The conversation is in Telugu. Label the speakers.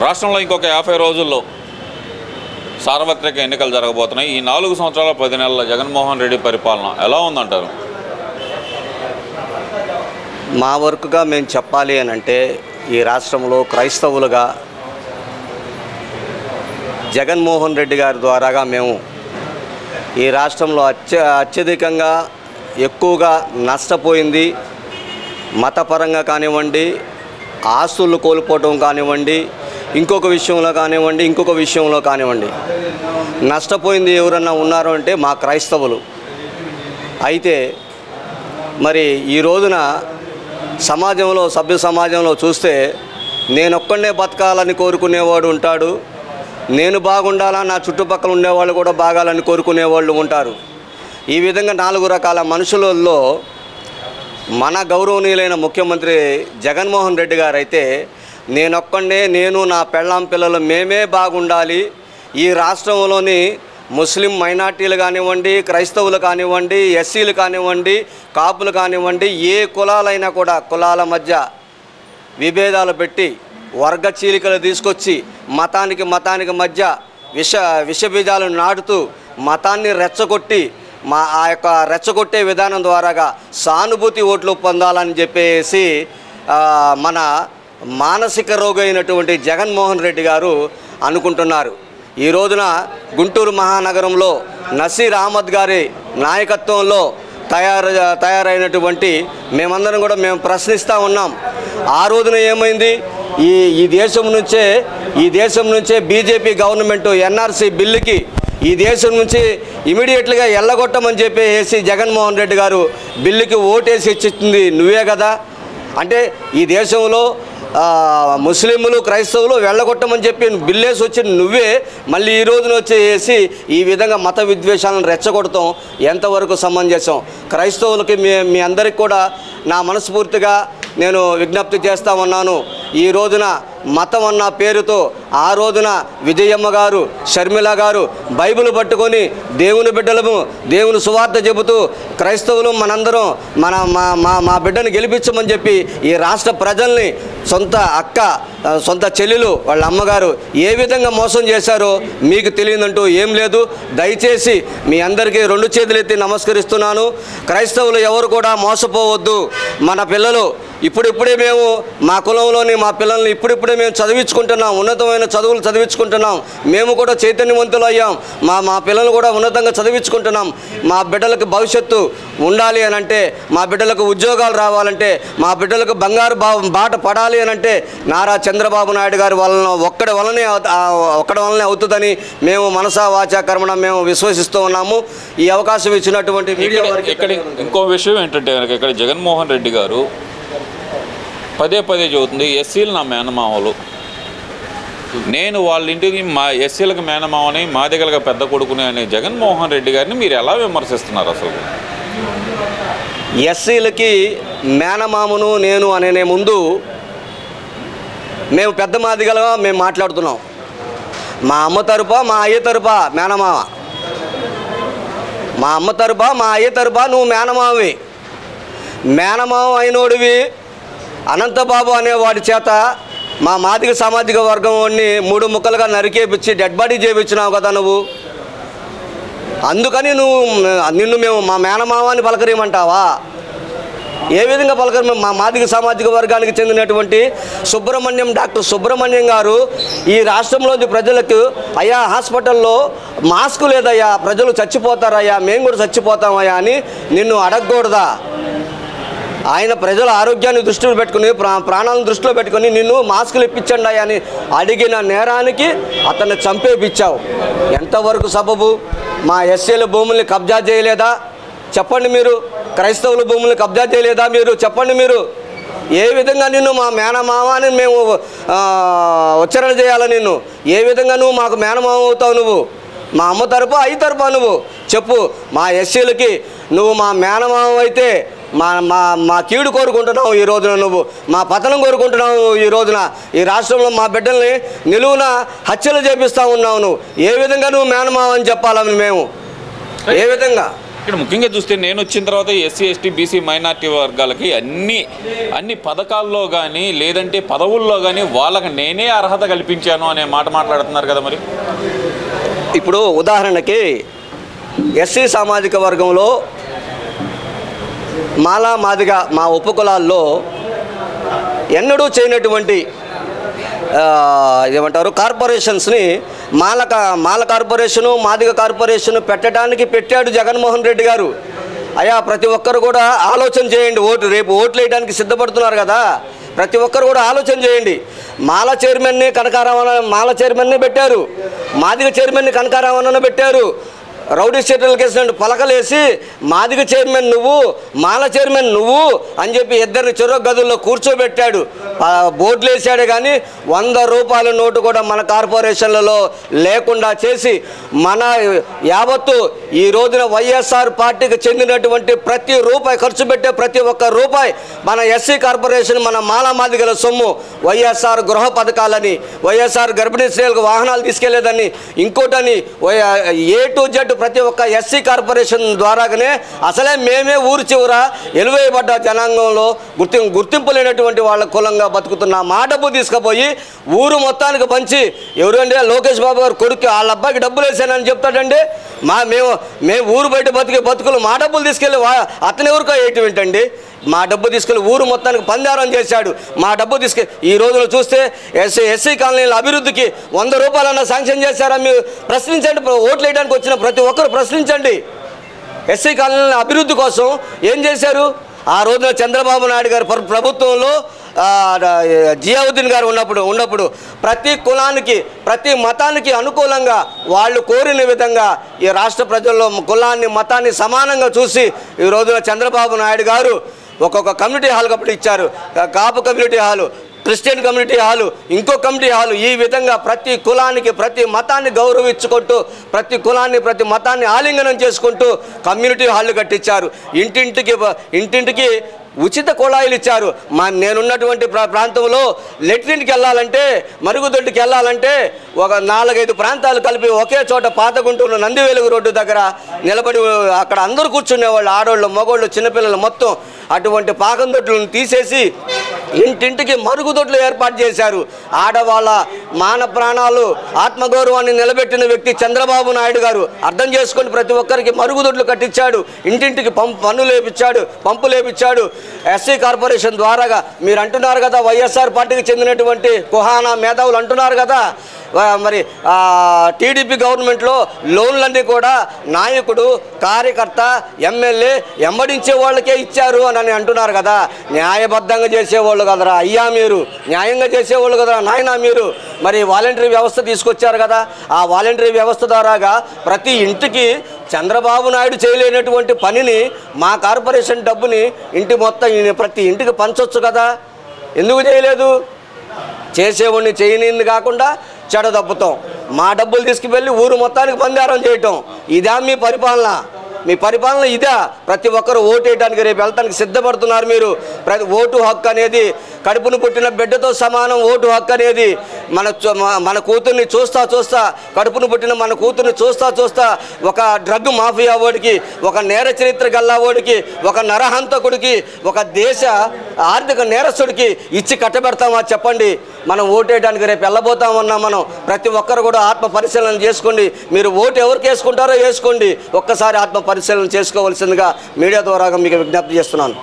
Speaker 1: రాష్ట్రంలో ఇంకొక యాభై రోజుల్లో సార్వత్రిక ఎన్నికలు జరగబోతున్నాయి. ఈ నాలుగు సంవత్సరాల పది నెలల జగన్మోహన్ రెడ్డి పరిపాలన ఎలా ఉందంటారు?
Speaker 2: మా వర్క్గా మేము చెప్పాలి అని అంటే ఈ రాష్ట్రంలో క్రైస్తవులుగా జగన్మోహన్ రెడ్డి గారి ద్వారాగా మేము ఈ రాష్ట్రంలో అత్య అత్యధికంగా ఎక్కువగా నష్టపోయింది. మతపరంగా కానివ్వండి ఆస్తులు కోల్పోవటం కానివ్వండి ఇంకొక విషయంలో కానివ్వండి ఇంకొక విషయంలో కానివ్వండి. నష్టపోయింది ఎవరన్నా ఉన్నారు అంటే మా క్రైస్తవులు. అయితే మరి ఈ రోజున సమాజంలో సభ్య సమాజంలో చూస్తే నేనొక్కడే బతకాలని కోరుకునేవాడు ఉంటాడు. నేను బాగుండాలా నా చుట్టుపక్కల ఉండేవాళ్ళు కూడా బాగాలని కోరుకునేవాళ్ళు ఉంటారు. ఈ విధంగా నాలుగు రకాల మనుషులలో మన గౌరవనీయులైన ముఖ్యమంత్రి జగన్మోహన్ రెడ్డి గారు అయితే నేనొక్కడే నేను నా పెళ్ళాం పిల్లలు మేమే బాగుండాలి. ఈ రాష్ట్రంలోని ముస్లిం మైనార్టీలు కానివ్వండి క్రైస్తవులు కానివ్వండి ఎస్సీలు కానివ్వండి కాపులు కానివ్వండి ఏ కులాలైనా కూడా కులాల మధ్య విభేదాలు పెట్టి వర్గ చీలికలు తీసుకొచ్చి మతానికి మతానికి మధ్య విష విషబీజాలు నాటుతూ మతాన్ని రెచ్చగొట్టి మా ఆ యొక్క రెచ్చగొట్టే విధానం ద్వారాగా సానుభూతి ఓట్లు పొందాలని చెప్పేసి మన మానసిక రోగి అయినటువంటి జగన్మోహన్ రెడ్డి గారు అనుకుంటున్నారు. ఈ రోజున గుంటూరు మహానగరంలో నసీర్ అహ్మద్ గారి నాయకత్వంలో తయారు తయారైనటువంటి మేమందరం కూడా మేము ప్రశ్నిస్తూ ఉన్నాం. ఆ రోజున ఏమైంది? ఈ ఈ దేశం నుంచే ఈ దేశం నుంచే బీజేపీ గవర్నమెంట్ ఎన్ఆర్సీ బిల్లుకి ఈ దేశం నుంచి ఇమీడియట్గా ఎల్లగొట్టమని చెప్పేసి జగన్మోహన్ రెడ్డి గారు బిల్లుకి ఓటేసి ఇచ్చింది నువ్వే కదా? అంటే ఈ దేశంలో ముస్లింలు క్రైస్తవులు వెళ్ళగొట్టమని చెప్పి బిల్లేసి వచ్చి నువ్వే మళ్ళీ ఈ రోజున వచ్చేసి ఈ విధంగా మత విద్వేషాలను రెచ్చగొడతాం. ఎంతవరకు సమంజసం? క్రైస్తవులకి మీ మీ అందరికి కూడా నా మనస్ఫూర్తిగా నేను విజ్ఞప్తి చేస్తా ఉన్నాను. ఈ రోజున మతం అన్న పేరుతో ఆ రోజున విజయమ్మ గారు షర్మిల గారు బైబిల్ పట్టుకొని దేవుని బిడ్డలము దేవుని సువార్త చెబుతూ క్రైస్తవులు మనందరం మన మా మా మా బిడ్డను గెలిపించమని చెప్పి ఈ రాష్ట్ర ప్రజల్ని సొంత అక్క సొంత చెల్లెలు వాళ్ళ అమ్మగారు ఏ విధంగా మోసం చేశారో మీకు తెలియదంటూ ఏం లేదు. దయచేసి మీ అందరికీ రెండు చేతులెత్తి నమస్కరిస్తున్నాను. క్రైస్తవులు ఎవరు కూడా మోసపోవద్దు. మన పిల్లలు ఇప్పుడిప్పుడే మేము మా కులంలోని మా పిల్లల్ని ఇప్పుడిప్పుడే మేము చదివించుకుంటున్నాం ఉన్నతమైన చదువులు చదివించుకుంటున్నాం. మేము కూడా చైతన్యవంతులు అయ్యాం. మా మా పిల్లలు కూడా ఉన్నతంగా చదివించుకుంటున్నాం. మా బిడ్డలకు భవిష్యత్తు ఉండాలి అని అంటే మా బిడ్డలకు ఉద్యోగాలు రావాలంటే మా బిడ్డలకు బంగారు బాట పడాలి అని అంటే నారా చంద్రబాబు నాయుడు గారి వలన ఒక్కడి వలనే ఒక్కడి వలనే అవుతుందని మేము మనసా వాచా కర్మణ మేము విశ్వసిస్తూ ఉన్నాము. ఈ అవకాశం ఇచ్చినటువంటి మీడియా
Speaker 1: ఇక్కడ ఇంకో విషయం ఏంటంటే ఇక్కడ జగన్మోహన్ రెడ్డి గారు పదే పదే చెబుతుంది ఎస్సీలు నా మేనమామలు. నేను వాళ్ళ ఇంటికి మా ఎస్సీలకు మేనమామని మా దగ్గరగా పెద్ద కొడుకుని అనే జగన్మోహన్ రెడ్డి గారిని మీరు ఎలా విమర్శిస్తున్నారు అసలు?
Speaker 2: ఎస్సీలకి మేనమామను నేను అనే ముందు మేము పెద్ద మాదిగలుగా మేము మాట్లాడుతున్నాం. మా అమ్మ తరపా మా అయ్య తరపా మేనమామ. మా అమ్మ తరపా మా అయ్య తరపా నువ్వు మేనమావి మేనమామ అయినోడివి అనంతబాబు అనే వాడి చేత మా మాదిక సామాజిక వర్గం వాడిని మూడు ముక్కలుగా నరికేపించి డెడ్ బాడీ చేయించినావు కదా నువ్వు. అందుకని నువ్వు నిన్ను మేము మా మేనమావాన్ని పలకరియమంటావా ఏ విధంగా పలకరి మా మాదిక సామాజిక వర్గానికి చెందినటువంటి సుబ్రహ్మణ్యం డాక్టర్ సుబ్రహ్మణ్యం గారు ఈ రాష్ట్రంలోని ప్రజలకు అయ్యా హాస్పిటల్లో మాస్క్ లేదయ్యా ప్రజలు చచ్చిపోతారయ్యా మేము కూడా చచ్చిపోతామయ్యా అని నిన్ను అడగకూడదా? ఆయన ప్రజల ఆరోగ్యాన్ని దృష్టిలో పెట్టుకుని ప్రా ప్రాణాలను దృష్టిలో పెట్టుకుని నిన్ను మాస్కులు ఇప్పించండి అని అడిగిన నేరానికి అతన్ని చంపేపిచ్చావు. ఎంతవరకు సబబు? మా ఎస్సీల భూముల్ని కబ్జా చేయలేదా? చెప్పండి మీరు. క్రైస్తవుల భూముల్ని కబ్జా చేయలేదా మీరు? చెప్పండి మీరు. ఏ విధంగా నిన్ను మా మేనమామ అని మేము ఆ, ఉచ్చారణ చేయాలి నిన్ను? ఏ విధంగా నువ్వు మాకు మేనమామ అవుతావు నువ్వు? మా అమ్మ తరపు అయ్యి తరపు నువ్వు చెప్పు మా ఎస్సీలకి నువ్వు మా మేనమామ అయితే మా మా మా కీడు కోరుకుంటున్నావు ఈ రోజున నువ్వు మా పతనం కోరుకుంటున్నావు ఈ రోజున. ఈ రాష్ట్రంలో మా బిడ్డల్ని నిలువున హత్యలు చేపిస్తూ ఉన్నావు నువ్వు. ఏ విధంగా నువ్వు మేనమావ అని చెప్పాలని మేము? ఏ విధంగా?
Speaker 1: ఇక్కడ ముఖ్యంగా చూస్తే నేను వచ్చిన తర్వాత ఎస్సీ ఎస్టీ బీసీ మైనార్టీ వర్గాలకి అన్ని అన్ని పథకాల్లో కానీ లేదంటే పదవుల్లో కానీ వాళ్ళకి నేనే అర్హత కల్పించాను అనే మాట మాట్లాడుతున్నారు కదా మరి.
Speaker 2: ఇప్పుడు ఉదాహరణకి ఎస్సీ సామాజిక వర్గంలో మాలా మాదిగా మా ఉపకులాల్లో ఎన్నడూ చేయనటువంటి ఏమంటారు కార్పొరేషన్స్ని మాలక మాల కార్పొరేషను మాదిగ కార్పొరేషను పెట్టడానికి పెట్టాడు జగన్మోహన్ రెడ్డి గారు. అయ్యా ప్రతి ఒక్కరు కూడా ఆలోచన చేయండి ఓటు రేపు ఓట్లు వేయడానికి సిద్ధపడుతున్నారు కదా. ప్రతి ఒక్కరు కూడా ఆలోచన చేయండి. మాల చైర్మన్ని కనకారామన్న మాల చైర్మన్ని పెట్టారు. మాదిగ చైర్మన్ని కనకారామన్న పెట్టారు. రౌడీ షీటర్లు కేసినట్టు పలకలేసి మాదిగ చైర్మన్ నువ్వు మాల చైర్మన్ నువ్వు అని చెప్పి ఇద్దరిని చెరో గదుల్లో కూర్చోబెట్టాడు. బోర్డులు వేసాడే కానీ వంద రూపాయల నోటు కూడా మన కార్పొరేషన్లలో లేకుండా చేసి మన యావత్తు ఈ రోజున వైఎస్ఆర్ పార్టీకి చెందినటువంటి ప్రతి రూపాయి ఖర్చు పెట్టే ప్రతి ఒక్క రూపాయి మన ఎస్సీ కార్పొరేషన్ మన మాలామాదిగల సొమ్ము వైఎస్ఆర్ గృహ పథకాలని వైఎస్ఆర్ గర్భిణీ స్త్రీలకు వాహనాలు తీసుకెళ్ళేదని ఇంకోటని వై- ఏ టు జెడ్ ప్రతి ఒక్క ఎస్సీ కార్పొరేషన్ ద్వారాగానే అసలే మేమే ఊరు చివర ఎలువేయబడ్డ జనాంగంలో గుర్తింపు గుర్తింపు లేనటువంటి వాళ్ళ కులంగా బతుకుతున్న మా డబ్బు తీసుకుపోయి ఊరు మొత్తానికి పంచి ఎవరంటే లోకేష్ బాబు గారు కొడుకు వాళ్ళ అబ్బాయికి డబ్బులు వేసానని చెప్తాడండి. మా మేము మేము ఊరు బయట బతికే బతుకులు మా డబ్బులు తీసుకెళ్ళి అతని ఎవరికో వేయటం ఏంటండి? మా డబ్బు తీసుకెళ్ళి ఊరు మొత్తానికి పందారం చేశాడు. మా డబ్బు తీసుకెళ్ళి ఈ రోజున చూస్తే ఎస్సీ ఎస్సీ కాలనీల అభివృద్ధికి వంద రూపాయలన్నా శాంక్షన్ చేశారా మీరు? ప్రశ్నించండి ఓట్లు వేయడానికి వచ్చిన ప్రతి ఒక్కరు ప్రశ్నించండి. ఎస్సీ కాలనీల అభివృద్ధి కోసం ఏం చేశారు? ఆ రోజున చంద్రబాబు నాయుడు గారు ప్రభుత్వంలో జియావుద్దీన్ గారు ఉన్నప్పుడు ఉన్నప్పుడు ప్రతి కులానికి ప్రతి మతానికి అనుకూలంగా వాళ్ళు కోరిన విధంగా ఈ రాష్ట్ర ప్రజల్లో కులాన్ని మతాన్ని సమానంగా చూసి ఈ రోజున చంద్రబాబు నాయుడు గారు ఒక్కొక్క కమ్యూనిటీ హాల్ అప్పుడు ఇచ్చారు. కాపు community hall Christian community hall ఇంకో కమ్యూనిటీ హాలు ఈ విధంగా ప్రతి కులానికి ప్రతి మతాన్ని గౌరవించుకుంటూ ప్రతి కులాన్ని ప్రతి మతాన్ని ఆలింగనం చేసుకుంటూ కమ్యూనిటీ హాళ్ళు కట్టించారు. ఇంటింటికి ఇంటింటికి ఉచిత కుళాయిలు ఇచ్చారు. మా నేనున్నటువంటి ప్రా ప్రాంతంలో లెట్రిన్కి వెళ్ళాలంటే మరుగుదొడ్డికి వెళ్ళాలంటే ఒక నాలుగైదు ప్రాంతాలు కలిపి ఒకే చోట పాత గుంటూరు రోడ్డు దగ్గర నిలబడి అక్కడ అందరూ కూర్చునేవాళ్ళు ఆడవాళ్ళు మగవాళ్ళు చిన్నపిల్లలు మొత్తం అటువంటి పాకం దొడ్లను తీసేసి ఇంటింటికి మరుగుదొడ్లు ఏర్పాటు చేశారు. ఆడవాళ్ళ మాన ప్రాణాలు ఆత్మగౌరవాన్ని నిలబెట్టిన వ్యక్తి చంద్రబాబు నాయుడు గారు అర్థం చేసుకొని ప్రతి ఒక్కరికి మరుగుదొడ్లు కట్టించాడు. ఇంటింటికి పంపు పన్ను లేపించాడు పంపు లేపించాడు ఎస్సీ కార్పొరేషన్ ద్వారా మీరు అంటున్నారు కదా వైఎస్ఆర్ పార్టీకి చెందినటువంటి కుహానా మేధావులు అంటున్నారు కదా మరి టీడీపీ గవర్నమెంట్లో లోన్లన్నీ కూడా నాయకుడు కార్యకర్త ఎమ్మెల్యే ఎంబడించే వాళ్ళకే ఇచ్చారు అని అంటున్నారు కదా. న్యాయబద్ధంగా చేసేవాళ్ళు కదరా అయ్యా మీరు న్యాయంగా చేసేవాళ్ళు కదరా నాయనా మీరు. మరి వాలంటరీ వ్యవస్థ తీసుకొచ్చారు కదా ఆ వాలంటరీ వ్యవస్థ ద్వారాగా ప్రతి ఇంటికి చంద్రబాబు నాయుడు చేయలేనటువంటి పనిని మా కార్పొరేషన్ డబ్బుని ఇంటి మొత్తం ప్రతి ఇంటికి పంచొచ్చు కదా. ఎందుకు చేయలేదు? చేసేవాడిని చేయనింది కాకుండా చెడ తప్పుతాం మా డబ్బులు తీసుకువెళ్ళి ఊరు మొత్తానికి బంగారం చేయటం. ఇదా మీ పరిపాలన. మీ పరిపాలన ఇదా. ప్రతి ఒక్కరు ఓటు వేయడానికి రేపు వెళ్తానికి సిద్ధపడుతున్నారు మీరు. ప్రతి ఓటు హక్కు అనేది కడుపును పుట్టిన బిడ్డతో సమానం ఓటు హక్కు అనేది మన మన కూతుర్ని చూస్తా చూస్తా కడుపును పుట్టిన మన కూతుర్ని చూస్తా చూస్తా ఒక డ్రగ్ మాఫియా ఓడికి ఒక నేర చరిత్ర గల్లా ఓడికి ఒక నరహంతకుడికి ఒక దేశ ఆర్థిక నేరస్తుడికి ఇచ్చి కట్టబెడతామా చెప్పండి? మనం ఓటేయడానికి రేపు వెళ్ళబోతామన్నా మనం. ప్రతి ఒక్కరు కూడా ఆత్మ పరిశీలన చేసుకోండి. మీరు ఓటు ఎవరికి వేసుకుంటారో వేసుకోండి. ఒక్కసారి ఆత్మ పరిశీలన చేసుకోవాల్సిందిగా మీడియా ద్వారా మీకు విజ్ఞప్తి చేస్తున్నాను.